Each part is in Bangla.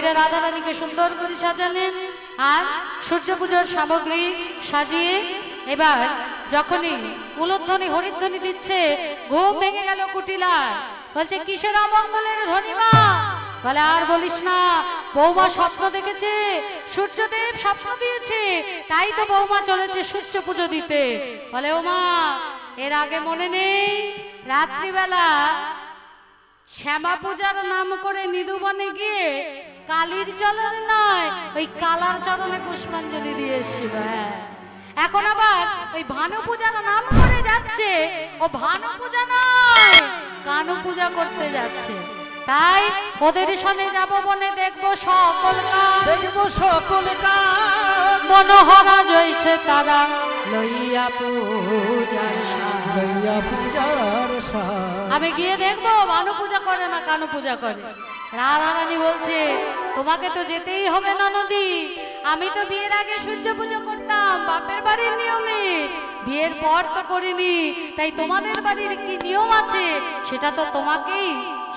ফিরে রাধারানীকে সুন্দর করে সাজালেন। আর সূর্য পুজোর সামগ্রী সাজিয়ে এবার যখনই উলধ্বনি, হরিধ্বনি দিচ্ছে, ঘুম ভেঙে গেল কুটিলার বলছে, কিসের অমঙ্গলের ধনিমা বলে, আর বলিস না, বৌমা স্বপ্ন দেখেছে, সূর্যদেব স্বপ্ন দিয়েছে, তাই তো বৌমা চলেছে সূর্য পুজো দিতে। বলে, ও মা, এর আগে মনে নেই, রাত্রিবেলা শ্যামা পূজার নাম করে নিধুবনে গিয়ে কালীর চরণে নয় ওই কালার চরণে পুষ্পাঞ্জলি দিয়ে এসছিল হ্যাঁ। এখন আবার ওই ভানু পূজার নাম করে যাচ্ছে ও ভানু পূজা নয় কানু পূজা করতে যাচ্ছে। তাই ওদের সঙ্গে যাব বনে দেখব সকল দেখব সকলে মনোহরা জয়ছে তারা লইয়া পূজার লইয়া পূজার আমি গিয়ে দেখব ভানু পূজা করে না কানু পূজা করে। রাধা রানী বলছে, তোমাকে তো যেতেই হবে না নদী আমি তো বিয়ের আগে সূর্য পুজো করতাম, বাপের বাড়ির নিয়মে। বিয়ের পর তো করিনি, তাই তোমাদের বাড়ির কি নিয়ম আছে সেটা তো তোমাকেই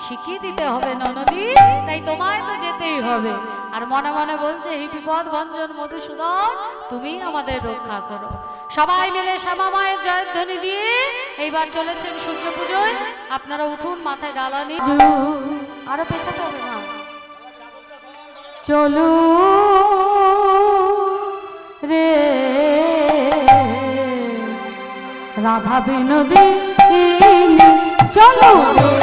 শিখিয়ে দিতে হবে ননদী। তাই তোমায় তো যেতেই হবে। আর মনে মনে বলছে হি বিপদ ভঞ্জন মধুসূদন তুমি আমাদের রক্ষা করো। সবাই মিলে শ্যামা মায়ের জয়ধ্বনি দিয়ে এইবার চলেছেন সূর্য পুজোয় আপনারা উঠুন মাথায় ডালা নিয়ে আরও পেছাতে হবে না? চলু রে। রাধা বিনোদিনী চলো। ঘুরে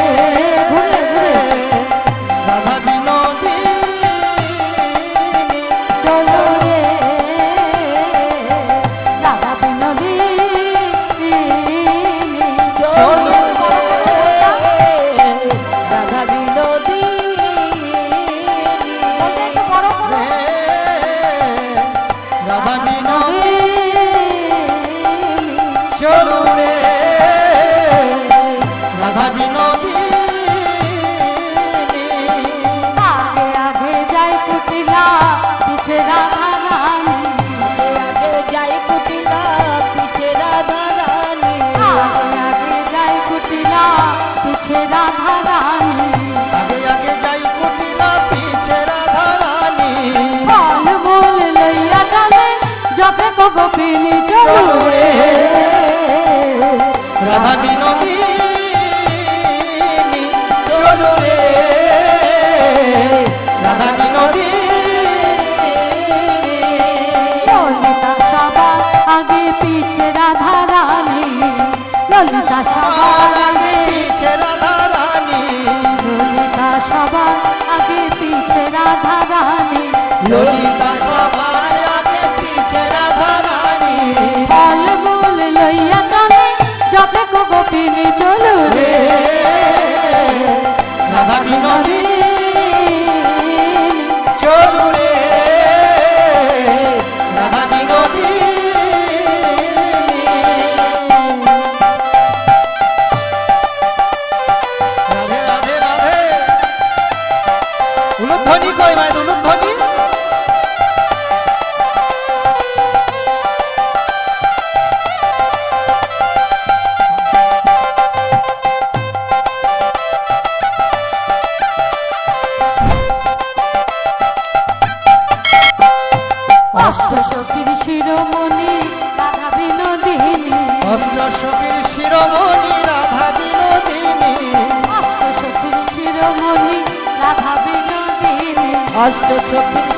What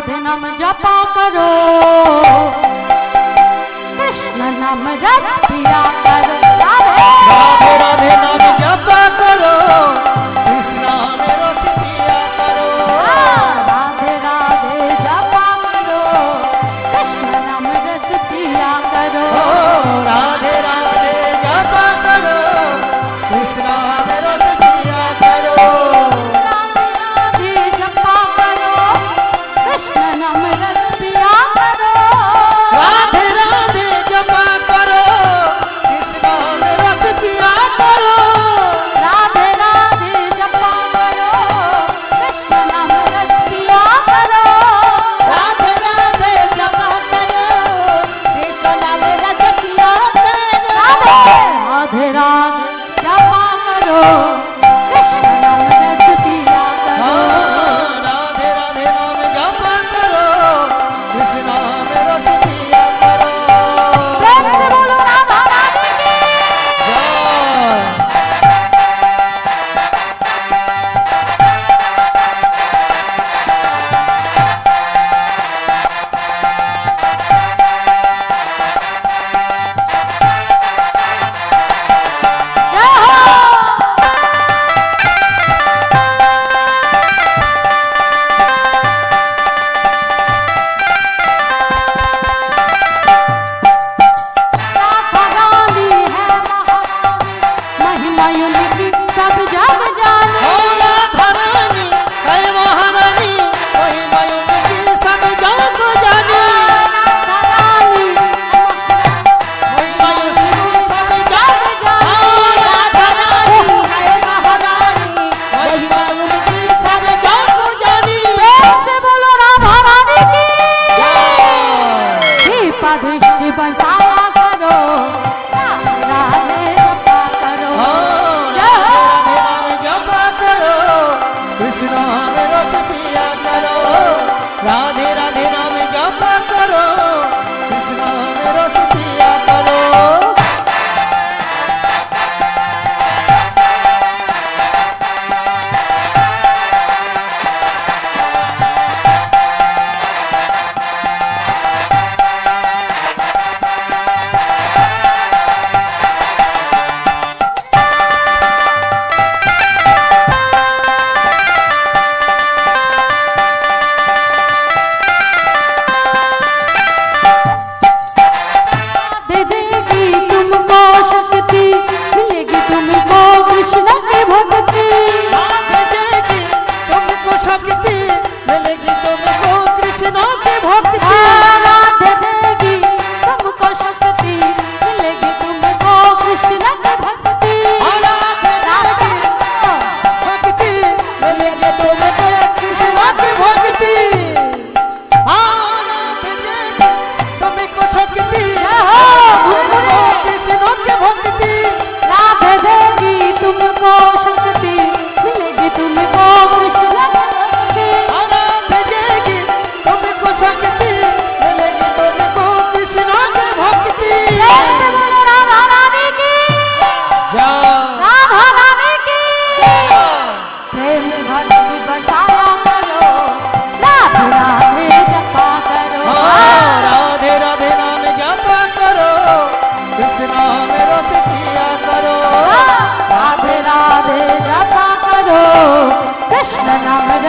রাধে রাধে নাম জপা করো কৃষ্ণ নাম রস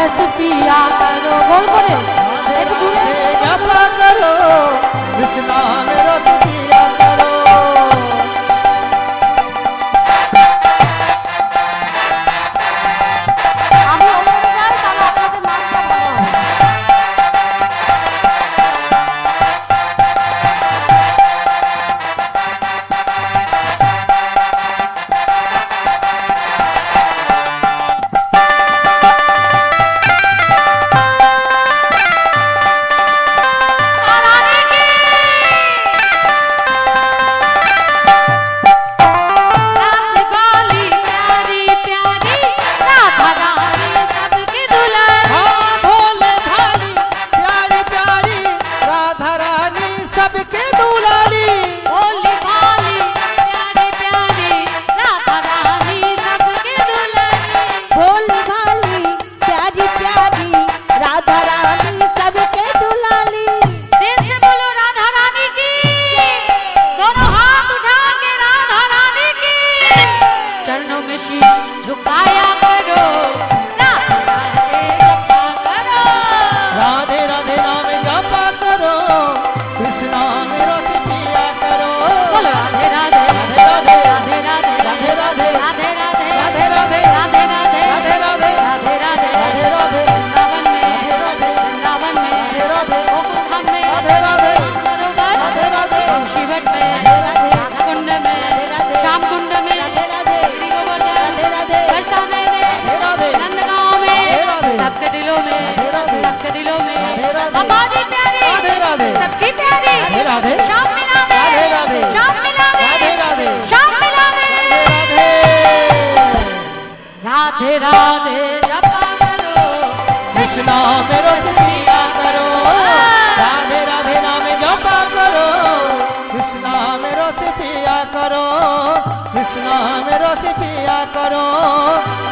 रस करो बोल बोले जपा करो विष्णु में रस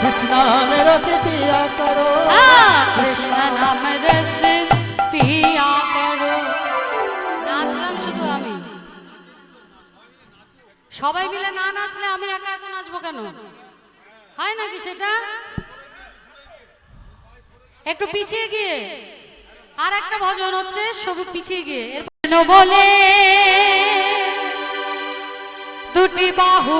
कृष्णा में रस पिया करो कृष्णा नाम रस पिया নাচলাম শুধু আমি। সবাই মিলে না নাচলে আমি একা একা নাচবো কেন? হয় নাকি সেটা? একটু পিছিয়ে গিয়ে। আর একটা ভজন হচ্ছে, সবু পিছিয়ে গিয়ে। এরপর বলে, দুটি বাহু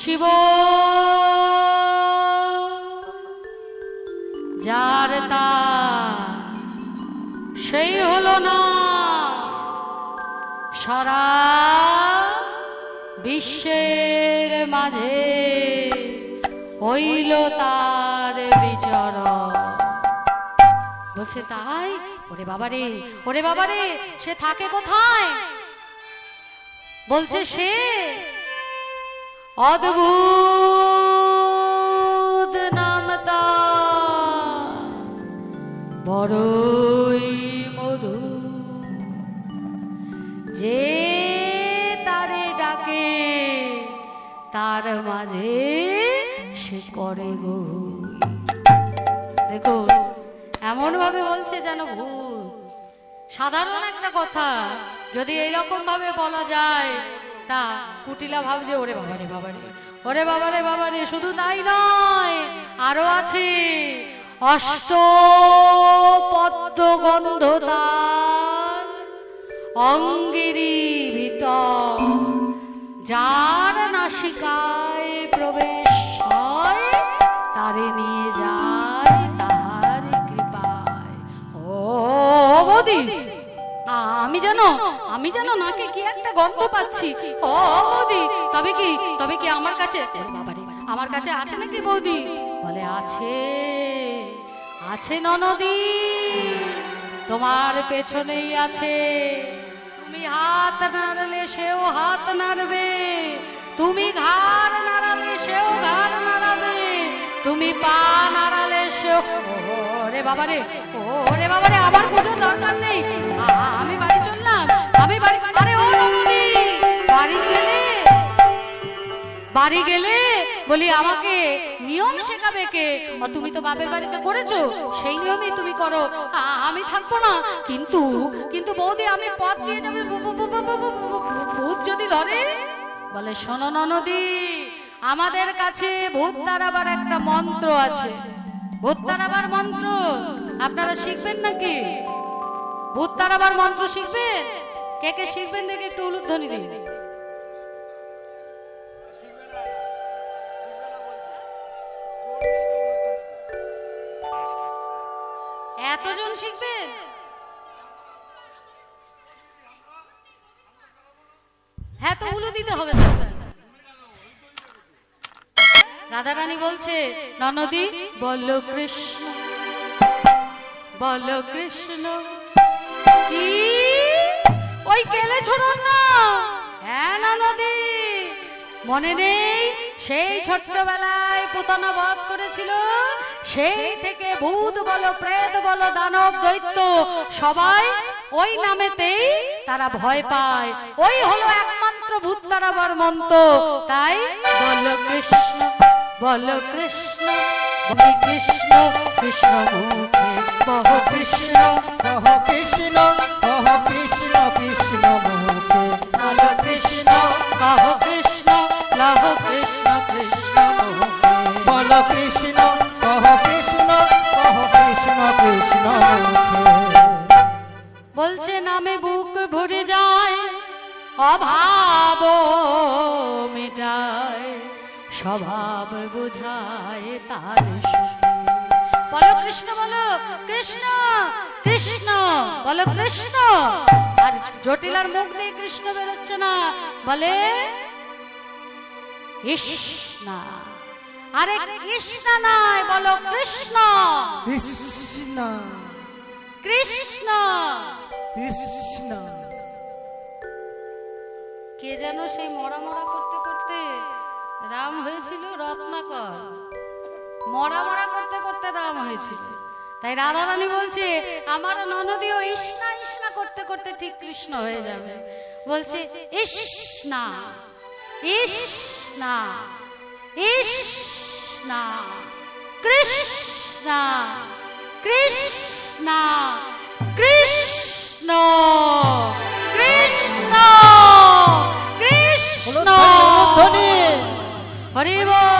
নিশিব যার তা, সেই হলো না। সারা বিশ্বের মাঝে হইল তার বিচরণ। বলছে, তাই? ওরে বাবারে ওরে বাবারে, সে থাকে কোথায়? বলছে, সে অদ্ভুত নামতা। বড়ই মধু। যে তারে ডাকে, তার মাঝে সে করে গো। দেখুন এমন ভাবে বলছে যেন ভূত। সাধারণ একটা কথা, যদি এইরকম ভাবে বলা যায় তা কুটিলা ভাবছে ওরে বাবারে বাবারে, ওরে বাবারে বাবারে, শুধু তাই নয়, আরও আছে অষ্ট পদ্ম গন্ধ তার অঙ্গেরি ভিতর, যার নাসিকায় প্রবেশ হয়, তারে নিয়ে যায় তাহার কৃপায়। ও বৌদি আমি জানো আমি জানো নাকে কি একটা গন্ধ পাচ্ছি। ও বৌদি, তবে কি তবে কি আমার কাছে বাবারে, আমার কাছে আছে নাকি বৌদি? বলে, আছে আছে ননদি, তোমার পেছনেই আছে। তুমি হাত নাড়লে সেও হাত নাড়বে, তুমি ঘাড় নাড়ালে সেও ঘাড় নাড়াবে, তুমি পা নাড়ালে সেও, ওরে আমার খোঁজার দরকার নেই। বাড়ি গেলে? বলি, আমাকে নিয়ম শেখাবে কে? তুমি তো বাপের বাড়িতে করেছ, সেই নিয়মই তুমি করো। আমি থাকব না। কিন্তু কিন্তু বৌদি, আমি পথ দিয়ে যাবে। ভূত যদি ধরে, বলে, শোনো ননদি, আমাদের কাছে ভূত তারাবার একটা মন্ত্র আছে। ভূত তারাবার মন্ত্র। আপনারা শিখবেন নাকি? ভূত তারাবার মন্ত্র শিখবেন? কে কে শিখবেন দেখে একটু উলুধ্বনি দিন। এতজন শিখবেন? হ্যাঁ তো উলু দিতে হবে তো। রাধা রানী বলছে, ননদি, বল কৃষ্ণ। বল কৃষ্ণ, কি? ওই কেলে ছোড়ন না? হ্যাঁ ননদি মনে নেই সেই ছোট্টবেলায় পুতনা বধ করেছিল? সেই থেকে ভূত বলো, প্রেত বলো, দানব দৈত্য, সবাই ওই নামেতেই তারা ভয় পায়। ওই হলো একমাত্র ভূত তারাবার মন্ত্র তাই বল কৃষ্ণ বল কৃষ্ণ, বলি কৃষ্ণ কহ কৃষ্ণ কহ কৃষ্ণ কৃষ্ণ কৃষ্ণ কৃষ্ণ কৃষ্ণ কৃষ্ণ কৃষ্ণ বল কৃষ্ণ কৃষ্ণ কৃষ্ণ কৃষ্ণ বলছে, নামে বুক ভরে যায়, অভাব মেটায়। স্বভাব বোঝায় তার বলো কৃষ্ণ বলো কৃষ্ণ কৃষ্ণ বলো কৃষ্ণ। আর জটিলার মুখ দিয়ে কৃষ্ণ বেরোচ্ছে না বলে কৃষ্ণা। আরে কৃষ্ণ নয় বলো কৃষ্ণ। কৃষ্ণ। কৃষ্ণ। কৃষ্ণ। কে যেন সেই মরা মরা করতে করতে রাম হয়েছিল রত্নাকর। মরা মরা করতে করতে রাম হয়েছিল। তাই রাধা রানী বলছে আমার ননদীও ইসনা ইসনা করতে করতে ঠিক কৃষ্ণ হয়ে যাবে। বলছে ইসনা ইসনা ইসনা কৃষ্ণা কৃষ্ণা কৃষ্ণ কৃষ্ণ কৃষ্ণ। হরি বল।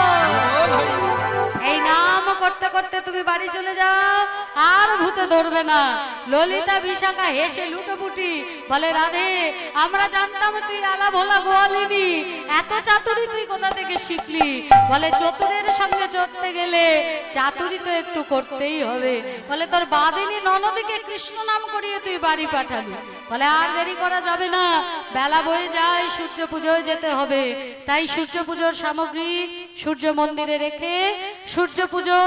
তুমি বাড়ি চলে যাও, আর ভূতে ধরবে না। ললিতা বিশাখা হেসে লুটোপুটি বলে, রাধে, আমরা জানতাম তুই আলা ভোলা গোয়ালিনি। এত চাতুরি তুই কোথা থেকে শিখলি? বলে, চতুরের সঙ্গে চড়তে গেলে চাতুরি তো একটু করতেই হবে। বলে, তোর বাদিনী ননদীকে কৃষ্ণ নাম করিয়ে তুই বাড়ি পাঠালি। বলে, আর দেরি করা যাবে না। বেলা বয়ে যায়, সূর্য পুজোয় যেতে হবে। তাই সূর্য পুজোর সামগ্রী সূর্য মন্দিরে রেখে সূর্য পুজো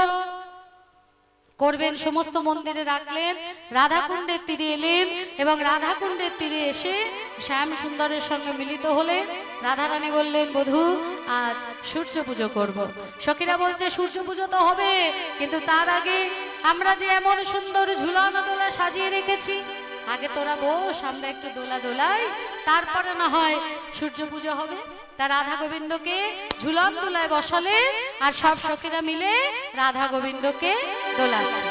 করবেন সমস্ত মন্দিরে রাখলেন রাধাকুণ্ডের তীরে এলেন এবং রাধাকুণ্ডের তীরে এসে শ্যাম সুন্দরের সঙ্গে মিলিত হলেন রাধারানী বললেন, বধূ, আজ সূর্য পুজো করব। সখীরা বলছে, সূর্য পুজো তো হবে, কিন্তু তার আগে আমরা যে এমন সুন্দর ঝুলানো দোলা সাজিয়ে রেখেছি, আগে তোরা বস, আমরা একটু দোলা দোলাই, তারপরে না হয় সূর্য পুজো হবে তা রাধা গোবিন্দকে ঝুলন দোলায় বসালে আর সব সখীরা মিলে রাধা গোবিন্দকে দোলাচ্ছে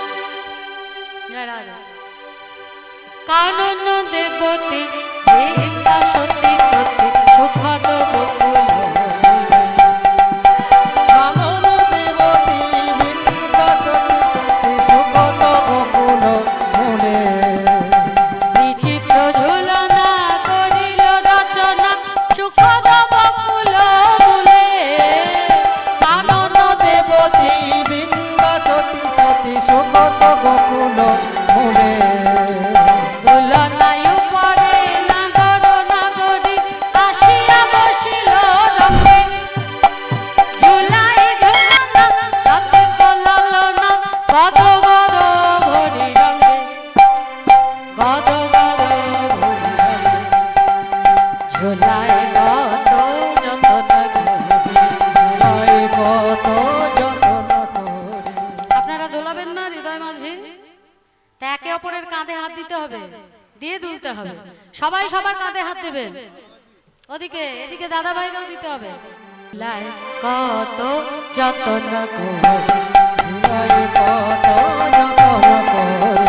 কানন দেবতী বৃন্দা সতী সতী, সুখদ বকুল। দাদা ভাইরাও দিতে হবে। কত যতন কত যতন করে।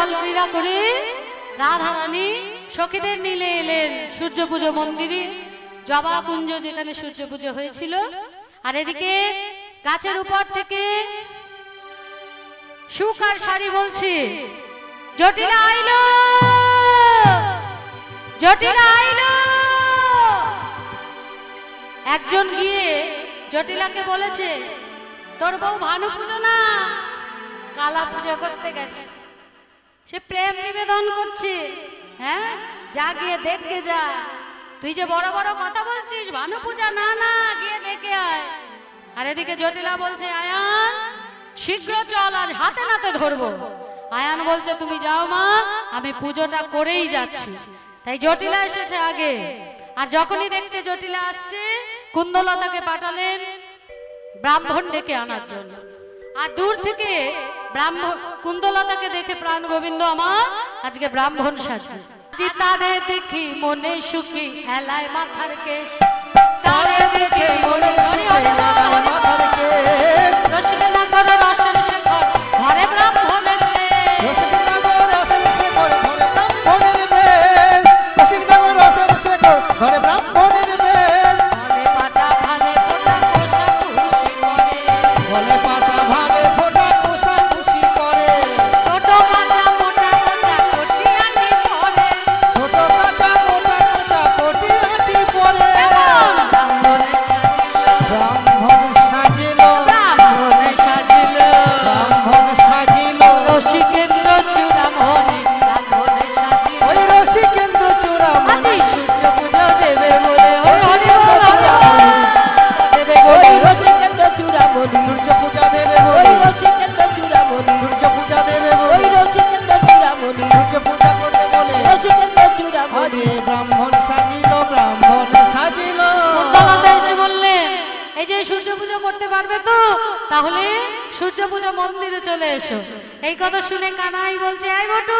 জল ক্রীড়া করে রাধারানী সখীদের নিলে এলেন সূর্য পুজো মন্দিরে। জবা কুঞ্জ যেখানে সূর্য পুজো হয়েছিল। আর এদিকে গাছের উপর থেকে সুকার শাড়ি বলছে, জটিলা আইলো, জটিলা আইল। একজন গিয়ে জটিলাকে বলেছে, তোর বউ ভানু পুজো না, কালা পুজো করতে গেছে। সে প্রেম নিবেদন করছে। হ্যাঁ? যা গিয়ে দেখতে যা। তুই যে বড় বড় কথা বলছিস ভানু পূজা না না, গিয়ে দেখে আয়। আর এদিকে জটিলা বলছে, আয়ান, শীঘ্র চল, আজ হাতে নাতে ধরবো। আয়ান বলছে, তুমি যাও মা, আমি পুজোটা করেই যাচ্ছি। তাই জটিলা এসেছে আগে। আর যখনই দেখছে জটিলা আসছে, কুন্দলতাকে পাঠালেন ব্রাহ্মণ ডেকে আনার জন্য। আর দূর থেকে ব্রাহ্মণ কুন্দলতাকে দেখে প্রাণ গোবিন্দ আমার আজকে ব্রাহ্মণ সাজছে। জি তাদের দেখি মনে সুখী হেলায় মাথার কেশ। তারে দেখে মনে সুখে লাগায় মাথার কেশ। রসিকতা করে রসের শেখর ঘরে ব্রাহ্মণের দেশ। রসিকনগর রসের শেখর ঘরে ব্রাহ্মণের বেশ এসো। এই কথা শুনে কানাই বলছে এই বটু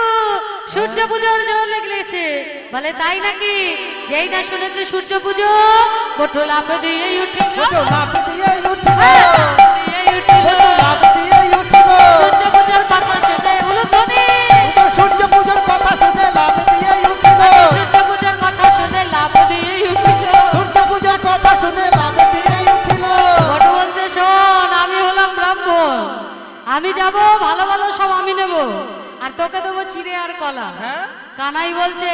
সূর্য পুজোর জোর লেগেছে। বলে তাই নাকি? যেই না শুনেছে সূর্য পুজো বটু লাফ দিয়ে উঠে ফটো দিয়ে উঠিল হ্যাঁ, লাফ দিয়ে। যাব ভালো ভালো সব আমি নেব। আর তোকে দেবো চিড়ে আর কলা। হ্যাঁ? কানাই বলছে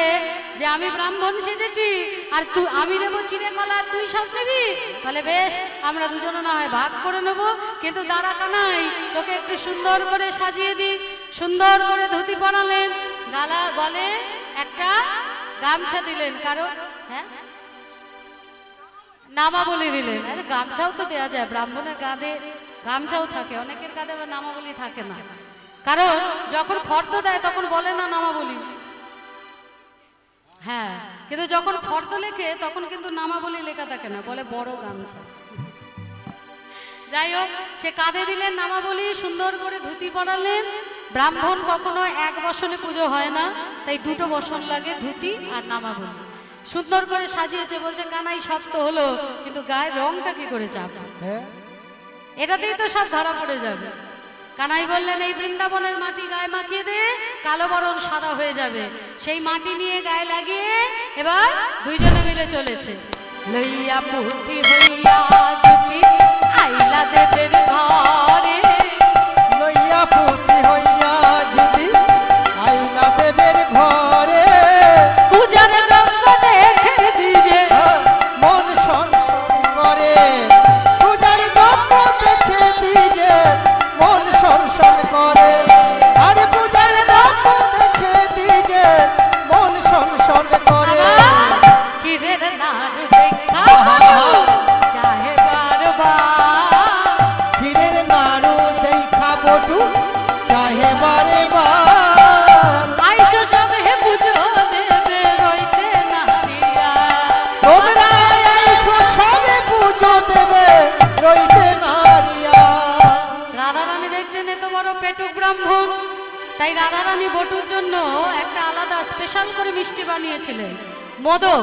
যে আমি ব্রাহ্মণ সেজেছি আর তুই আমি নেব চিড়ে কলা তুই সব নিবি? তাহলে বেশ আমরা দুজনে না হয় ভাগ করে নেব। কিন্তু দাঁড়া কানাই তোকে একটু সুন্দর করে সাজিয়ে দি সুন্দর করে ধুতি পরালেন। গালা গলে একটা গামছা দিলেন কারণ হ্যাঁ? নামা বলে দিলেন। আরে গামছাও তো দেওয়া যায় ব্রাহ্মণের কাঁধে গামছাও থাকে, অনেকের কাঁধে নামাবলি থাকে না। কারণ যখন ফর্দ দেয়, তখন বলে না নামাবলি। হ্যাঁ কিন্তু যখন ফর্দ লেখে, তখন কিন্তু নামাবলি লেখা থাকে না, বলে বড় গামছা। যাই হোক, সে কাঁধে দিলেন নামাবলি, সুন্দর করে ধুতি পরালেন। ব্রাহ্মণ কখনো এক বসনে পুজো হয় না, তাই দুটো বসন লাগে, ধুতি আর নামাবলি। সুন্দর করে সাজিয়েছে, বলছে, কানাই তো হলো, কিন্তু গায়ের রংটা কি করে চাপ? হ্যাঁ। এটাতেই তো সব ধরা পড়ে যাবে। কানাই বললেন, এই বৃন্দাবনের মাটি গায়ে মাখিয়ে দে, কালো বরণ সাদা হয়ে যাবে। সেই মাটি নিয়ে গায়ে লাগিয়ে এবার দুইজনে মিলে চলেছে। লইয়া পুতি হইয়া জুতি আইলা দেবের ঘরে। তাই রাধারানী বটুর জন্য একটা আলাদা স্পেশাল করে মিষ্টি বানিয়েছিলেন। মোদক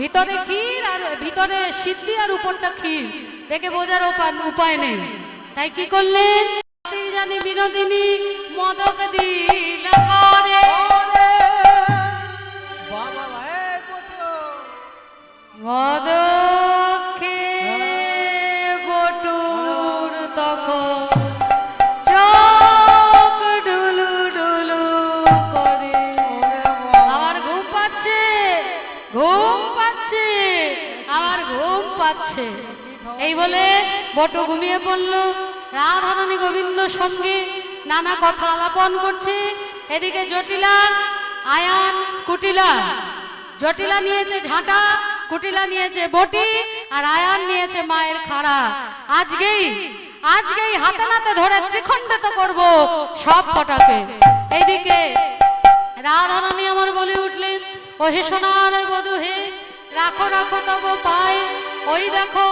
ভিতরে ক্ষীর আর ভিতরে সিদ্ধি আর উপরটা ক্ষীর। দেখে বোঝার উপায় নেই। তাই কি করলেন? জানি বিনোদিনী মদক দিলা মদকে। পাচ্ছে এই বলে বটু ঘুমিয়ে পড়ল। রাধারানী গোবিন্দ সঙ্গে নানা কথা আলাপন করছে। এদিকে জটিলা, আয়ান, কুটিলা। জটিলা নিয়েছে ঝাঁটা, কুটিলা নিয়েছে বটি, আর আয়ান নিয়েছে মায়ের খাড়া। আজকেই আজকেই হাতে নাতে ধরে ত্রিখণ্ডিত করব সব কটাকে। এইদিকে রাধারানী আমার বলে উঠলেন ও হে সোনার বধু হে, রাখো রাখো তব পায়। ওই দেখো,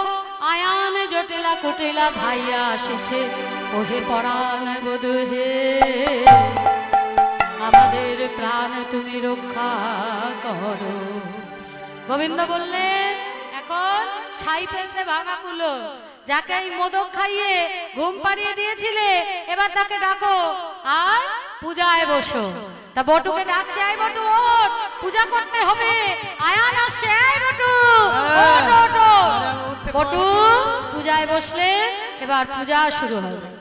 আয়ান জটিলা কুটিলা ভাইয়া আসিছে। ওহে পরাণ বধু হে, আমাদের প্রাণ তুমি রক্ষা করো। গোবিন্দ বললেন, এখন ছাই ফেলতে ভাঙা কুলো। যাকে এই মোদক খাইয়ে ঘুম পাড়িয়ে দিয়েছিলে এবার তাকে ডাকো। আর পূজায় বসো। তা বটুকে ডাকছে আয় বটু ওঠ। পূজা করতে হবে। আয়ান আসছে আয় বটু ওঠ, ওঠ, ওঠ। আরে বটু পূজায় বসলে এবার পূজা শুরু হবে।